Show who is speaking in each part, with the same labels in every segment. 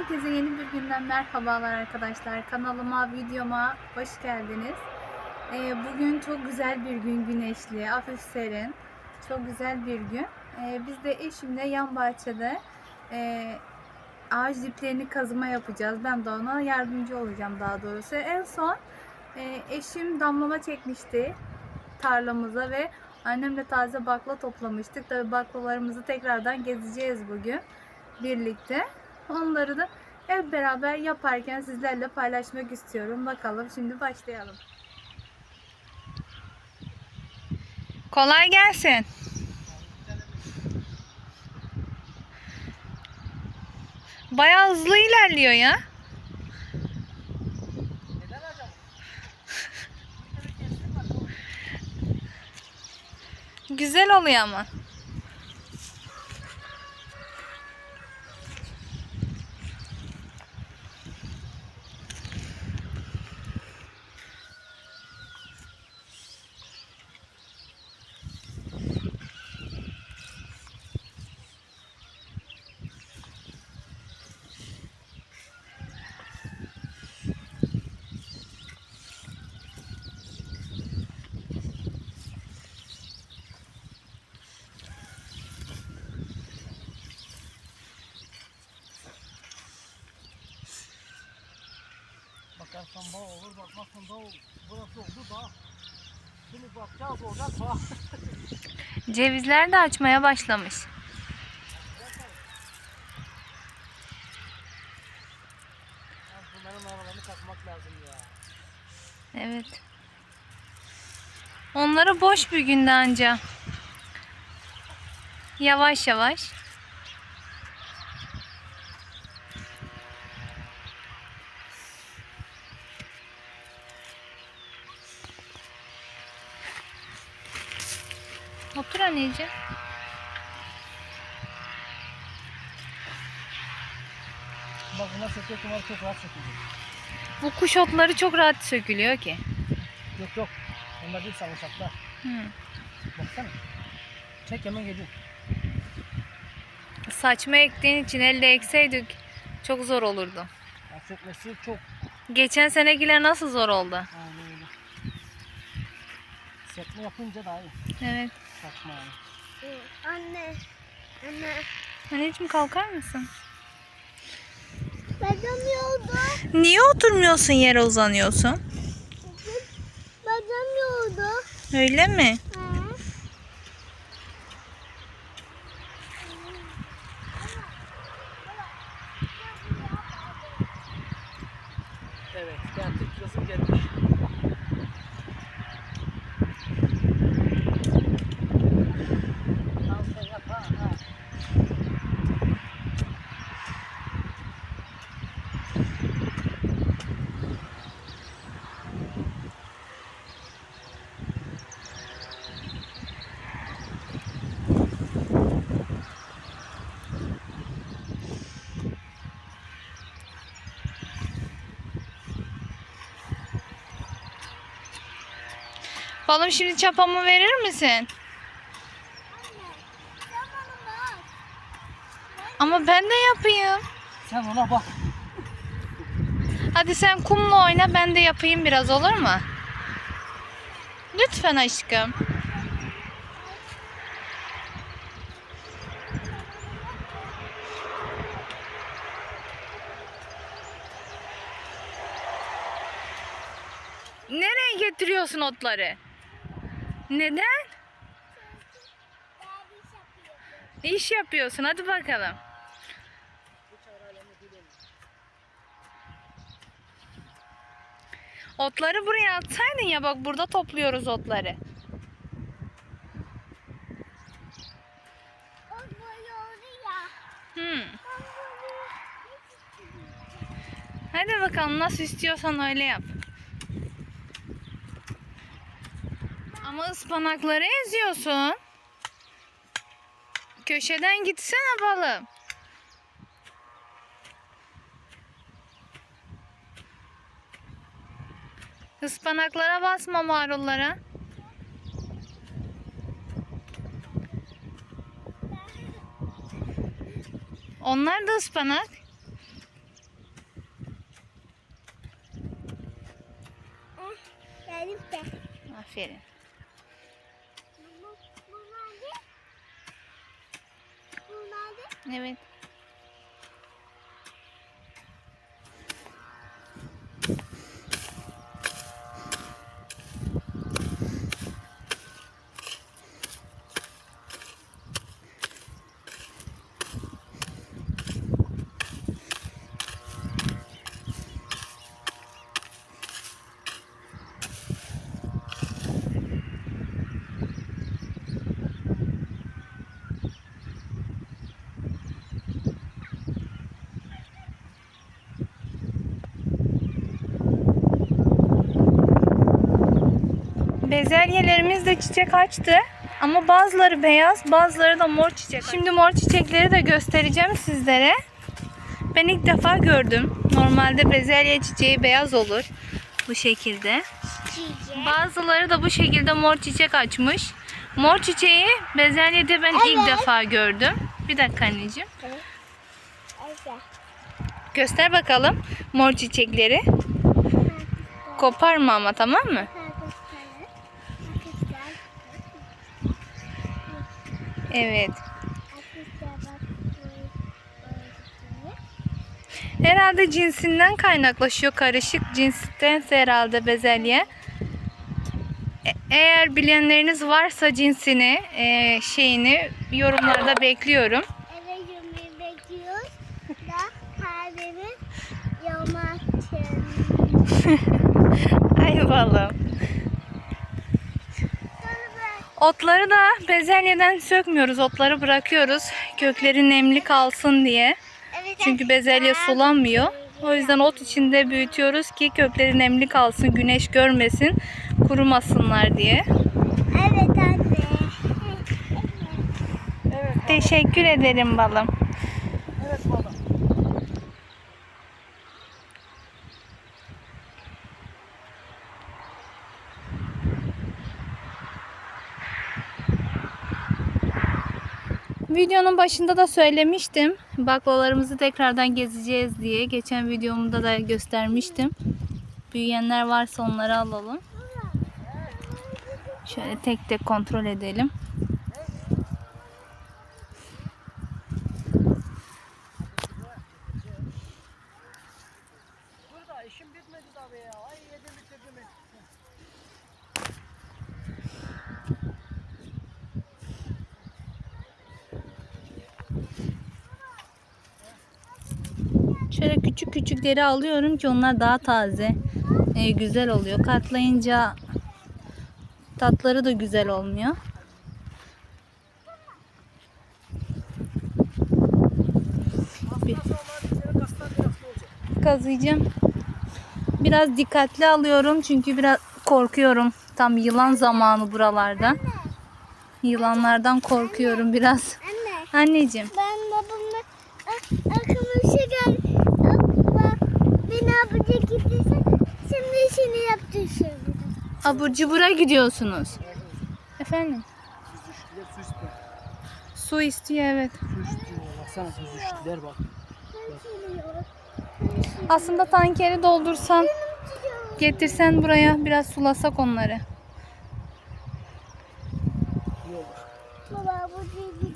Speaker 1: Herkese yeni bir günden merhabalar arkadaşlar. Kanalıma, videoma hoş geldiniz. Ee, bugün çok güzel bir gün, güneşli, hafif serin. Çok güzel bir gün. Ee, biz de eşimle yan bahçede e, ağaç diplerini kazıma yapacağız. Ben de ona yardımcı olacağım daha doğrusu. En son e, eşim damlama çekmişti tarlamıza ve annemle taze bakla toplamıştık. Tabii baklalarımızı tekrardan gezeceğiz bugün birlikte. Onları da hep beraber yaparken sizlerle paylaşmak istiyorum. Bakalım şimdi başlayalım. Kolay gelsin. Bayağı hızlı ilerliyor ya. Güzel oluyor ama.
Speaker 2: Bakarsan bağ olur, bakmazsan da olur. Burası oldu da. Şimdi bakacağız orada bağ.
Speaker 1: Cevizler de açmaya başlamış.
Speaker 2: Bunların aralarını takmak lazım ya.
Speaker 1: Evet. Onları boş bir günde anca. Yavaş yavaş. Otur anneciğim.
Speaker 2: Kumar çok rahat sökülecek.
Speaker 1: Bu kuş otları çok rahat sökülüyor ki.
Speaker 2: Yok yok. Onlar değil sarımsaklar.
Speaker 1: Hı.
Speaker 2: Baksana. Çek hemen geliyor.
Speaker 1: Saçma ektiğin için elde ekseydik çok zor olurdu.
Speaker 2: Ya sökmesi çok.
Speaker 1: Geçen senekiler nasıl zor oldu?
Speaker 2: Aynen öyle. Sökme yapınca daha iyi.
Speaker 1: Evet.
Speaker 2: Saçma yani.
Speaker 3: Anne. Anne.
Speaker 1: Anneciğim kalkar mısın?
Speaker 3: Bacamıyordu.
Speaker 1: Niye oturmuyorsun yere uzanıyorsun?
Speaker 3: Bacamıyordu.
Speaker 1: Öyle mi?
Speaker 3: Hı.
Speaker 1: Balım şimdi çapamı verir misin? Ama ben de yapayım.
Speaker 2: Sen ona bak.
Speaker 1: Hadi sen kumla oyna ben de yapayım biraz olur mu? Lütfen aşkım. Nereye getiriyorsun otları? Neden? İş yapıyorsun. Hadi bakalım. Otları buraya atsaydın ya bak burada topluyoruz otları. Hmm. Hadi bakalım nasıl istiyorsan öyle yap. Ama ıspanakları eziyorsun. Köşeden gitsene balım. Ispanaklara basma marullara. Onlar da ıspanak.
Speaker 3: Ah, Aferin.
Speaker 1: Evet. Bezelyelerimiz de çiçek açtı. Ama bazıları beyaz, bazıları da mor çiçek. Şimdi mor çiçekleri de göstereceğim sizlere. Ben ilk defa gördüm. Normalde bezelye çiçeği beyaz olur. Bu şekilde.
Speaker 3: Çiçek.
Speaker 1: Bazıları da bu şekilde mor çiçek açmış. Mor çiçeği bezelyede ben ilk
Speaker 3: Evet.
Speaker 1: defa gördüm. Bir dakika anneciğim.
Speaker 3: Evet.
Speaker 1: Göster bakalım mor çiçekleri. Koparma ama tamam mı? Evet. Herhalde cinsinden kaynaklaşıyor. Karışık cinstense herhalde bezelye. E- Eğer bilenleriniz varsa cinsini, e, şeyini yorumlarda bekliyorum.
Speaker 3: Eve yemeği bekliyoruz da kahvemi yamatın.
Speaker 1: Ay balım. Otları da bezelyeden sökmüyoruz. Otları bırakıyoruz. Kökleri nemli kalsın diye. Çünkü bezelye sulanmıyor. O yüzden ot içinde büyütüyoruz ki kökleri nemli kalsın, güneş görmesin, kurumasınlar diye.
Speaker 3: Evet anne.
Speaker 2: Evet,
Speaker 1: Teşekkür ederim balım. Videonun başında da söylemiştim. Baklalarımızı tekrardan gezeceğiz diye. Geçen videomda da göstermiştim. Büyüyenler varsa onları alalım. Şöyle tek tek kontrol edelim.
Speaker 2: Burada işim bitmedi tabii ya. Ay yedim bitirdim.
Speaker 1: Küçük küçükleri alıyorum ki onlar daha taze. e, güzel oluyor. Katlayınca tatları da güzel olmuyor. Bir-. Kazıyacağım. Biraz dikkatli alıyorum çünkü biraz korkuyorum. Tam yılan zamanı buralarda. Yılanlardan korkuyorum biraz.
Speaker 3: Anne
Speaker 1: Anneciğim.
Speaker 3: ben babamla a- aklıma bir şey geldi. Bak beni abici gittiyse şimdi işini yaptı şimdi.
Speaker 1: Abur cubura gidiyorsunuz. Efendim?
Speaker 2: Su istiyor.
Speaker 1: Su istiyor evet.
Speaker 2: Su istiyor. Bak.
Speaker 1: Aslında tankeri doldursan getirsen buraya biraz sulasak onları.
Speaker 3: Baba
Speaker 2: şimdi.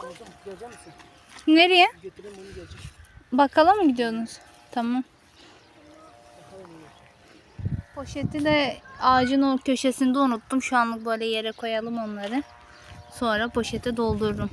Speaker 2: Oğlum, Gelecek misin?
Speaker 1: Nereye?
Speaker 2: Gelecek.
Speaker 1: Bakkala mı gidiyorsunuz? Tamam. Poşeti de ağacın o köşesinde unuttum. Şu anlık böyle yere koyalım onları. Sonra poşete doldururum.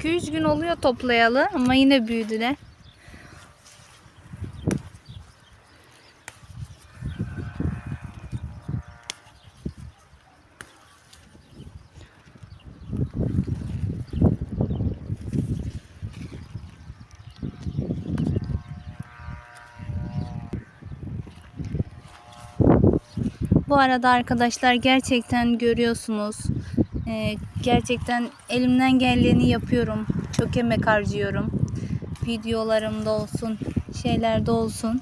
Speaker 1: 2-3 gün oluyor toplayalı ama yine büyüdü büyüdüler. Bu arada arkadaşlar gerçekten görüyorsunuz ee, gerçekten elimden geleni yapıyorum. Çok emek harcıyorum. Videolarımda olsun, şeylerde olsun.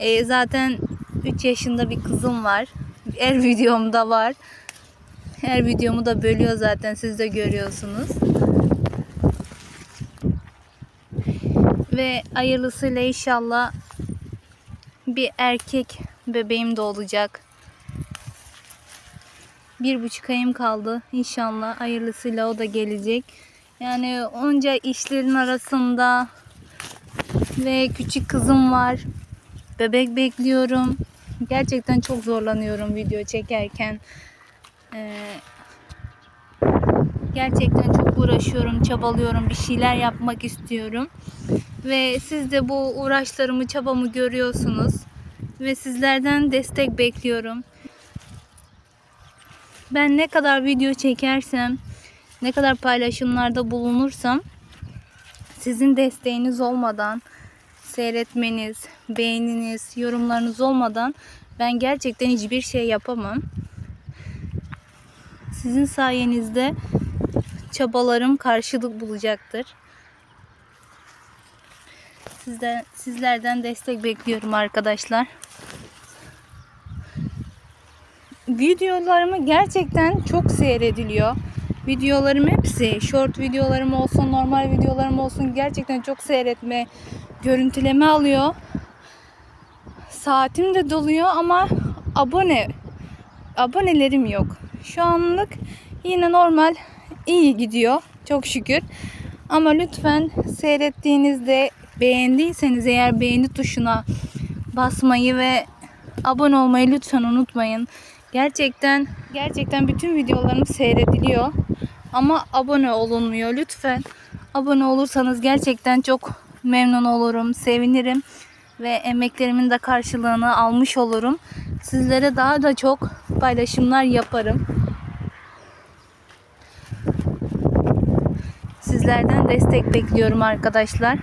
Speaker 1: Ee, zaten 3 yaşında bir kızım var. Her videomda var. Her videomu da bölüyor zaten siz de görüyorsunuz. Ve hayırlısıyla inşallah bir erkek bebeğim de olacak. Bir buçuk ayım kaldı. İnşallah hayırlısıyla o da gelecek. Yani onca işlerin arasında ve küçük kızım var. Bebek bekliyorum. Gerçekten çok zorlanıyorum video çekerken. Ee, gerçekten çok uğraşıyorum, çabalıyorum, bir şeyler yapmak istiyorum. Ve siz de bu uğraşlarımı, çabamı görüyorsunuz. Ve sizlerden destek bekliyorum. Ben ne kadar video çekersem, ne kadar paylaşımlarda bulunursam sizin desteğiniz olmadan, seyretmeniz, beğeniniz, yorumlarınız olmadan ben gerçekten hiçbir şey yapamam. Sizin sayenizde çabalarım karşılık bulacaktır. Sizden, sizlerden destek bekliyorum arkadaşlar. Videolarımı gerçekten çok seyrediliyor. Videolarım hepsi, short videolarım olsun, normal videolarım olsun gerçekten çok seyretme, görüntüleme alıyor. Saatim de doluyor ama abone abonelerim yok. Şu anlık yine normal iyi gidiyor çok şükür. Ama lütfen seyrettiğinizde beğendiyseniz eğer beğeni tuşuna basmayı ve abone olmayı lütfen unutmayın. Gerçekten gerçekten bütün videolarım seyrediliyor ama abone olunmuyor. Lütfen abone olursanız gerçekten çok memnun olurum, sevinirim ve emeklerimin de karşılığını almış olurum. Sizlere daha da çok paylaşımlar yaparım. Sizlerden destek bekliyorum arkadaşlar.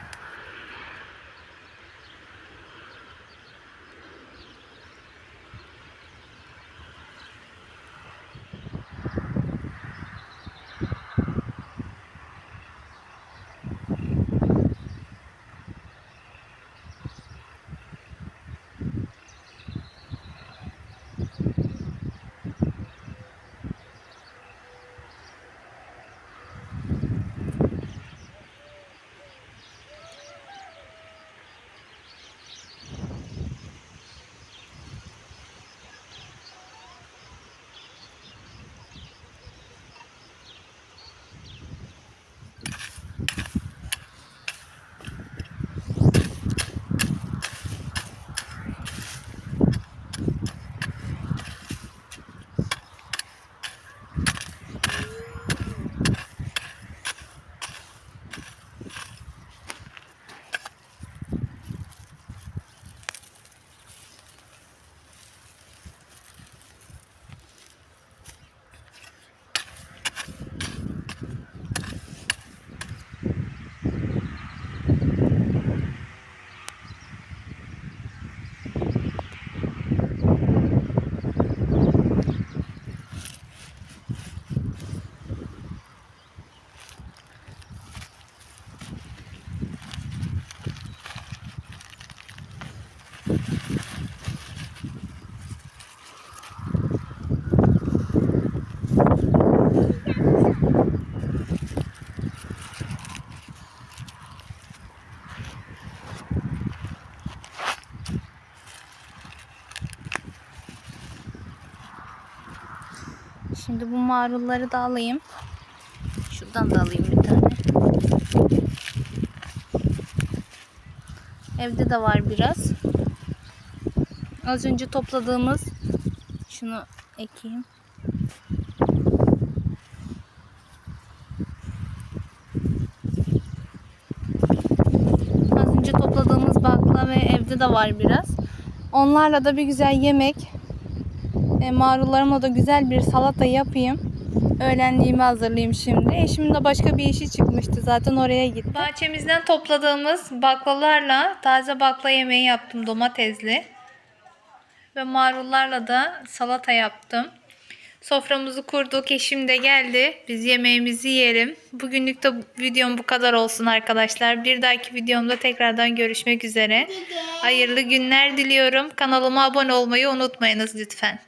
Speaker 1: Şimdi bu marulları da alayım. Şuradan da alayım bir tane. Evde de var biraz. Az önce topladığımız şunu ekeyim. Az önce topladığımız bakla ve evde de var biraz. Onlarla da bir güzel yemek e, marullarıma da güzel bir salata yapayım. Öğlenliğimi hazırlayayım şimdi. Eşimin de başka bir işi çıkmıştı. Zaten oraya gitti. Bahçemizden topladığımız baklalarla taze bakla yemeği yaptım domatesli. ve marullarla da salata yaptım. Soframızı kurduk. Eşim de geldi. Biz yemeğimizi yiyelim. Bugünlük de videom bu kadar olsun arkadaşlar. Bir dahaki videomda tekrardan görüşmek üzere. Hayırlı günler diliyorum. Kanalıma abone olmayı unutmayınız lütfen.